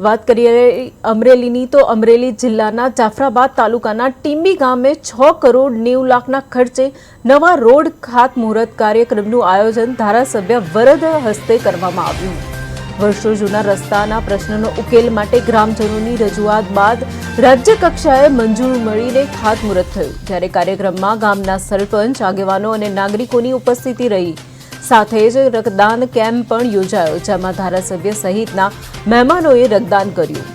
વાત કરીએ અમરેલીની, તો અમરેલી જિલ્લાના જાફરાબાદ તાલુકાના ટીંબી ગામે છ કરોડ નેવું લાખના ખર્ચે નવા રોડ ખાતમુહૂર્ત કાર્યક્રમનું આયોજન ધારાસભ્ય વરદ હસ્તે કરવામાં આવ્યું. વર્ષો જૂના રસ્તાના પ્રશ્નનો ઉકેલ માટે ગ્રામજનોની રજૂઆત બાદ રાજ્ય કક્ષાએ મંજૂર મળીને ખાતમુહૂર્ત થયું. જ્યારે કાર્યક્રમમાં ગામના સરપંચ, આગેવાનો અને નાગરિકોની ઉપસ્થિતિ રહી. સાથે જ રક્તદાન કેમ્પ પણ યોજાયો, જેમાં ધારાસભ્ય સહિતના મહેમાનોએ રક્તદાન કર્યું.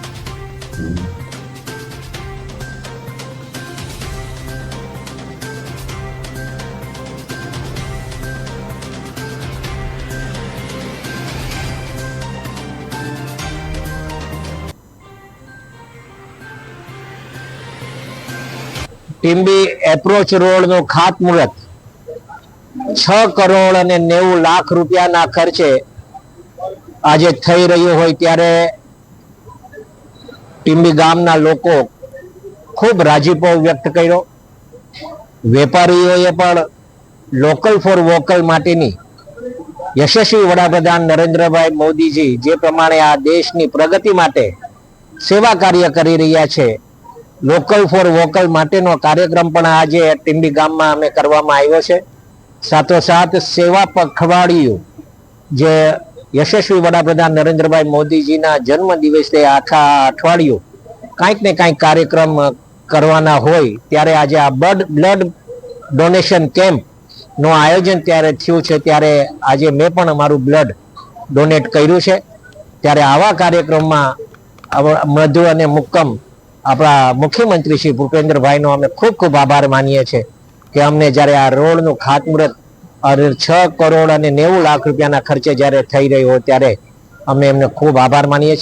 ટીમ્બી એપ્રોચ રોડનું ખાતમુહૂર્ત. છ કરોડ અને નેવું લાખ રૂપિયાના ખર્ચે આજે થઈ રહ્યું હોય ત્યારે ટીમ્બી ગામના લોકો ખૂબ રાજીપો વ્યક્ત કર્યો. વેપારીઓએ પણ લોકલ ફોર વોકલ માટેની યશસ્વી વડાપ્રધાન નરેન્દ્રભાઈ મોદીજી જે પ્રમાણે આ દેશની પ્રગતિ માટે સેવા કાર્ય કરી રહ્યા છે લોકલ ફોર વોકલ માટેનો કાર્યક્રમ પણ આજે ટીંબી ગામમાં અમે કરવામાં આવ્યો છે. સાથોસાથ સેવા પખવાડિયું, જે યશસ્વી વડાપ્રધાન નરેન્દ્રભાઈ મોદીજીના જન્મ દિવસે આખા અઠવાડિયું કાંઈક ને કાંઈક કાર્યક્રમ કરવાના હોય, ત્યારે આજે આ બ્લડ બ્લડ ડોનેશન કેમ્પનું આયોજન ત્યારે થયું છે, ત્યારે આજે મેં પણ અમારું બ્લડ ડોનેટ કર્યું છે. ત્યારે આવા કાર્યક્રમમાં મધુ અને મુક્કમ આપણા મુખ્યમંત્રી શ્રી ભૂપેન્દ્રભાઈનો અમે ખૂબ ખૂબ આભાર માનીએ છીએ. કે અમને જ્યારે આ રોડનું ખાતમુહૂર્ત છ કરોડ અને નેવું લાખ રૂપિયાના ખર્ચે જ્યારે થઈ રહ્યું હોય ત્યારે અમે એમને ખૂબ આભાર માનીએ છીએ.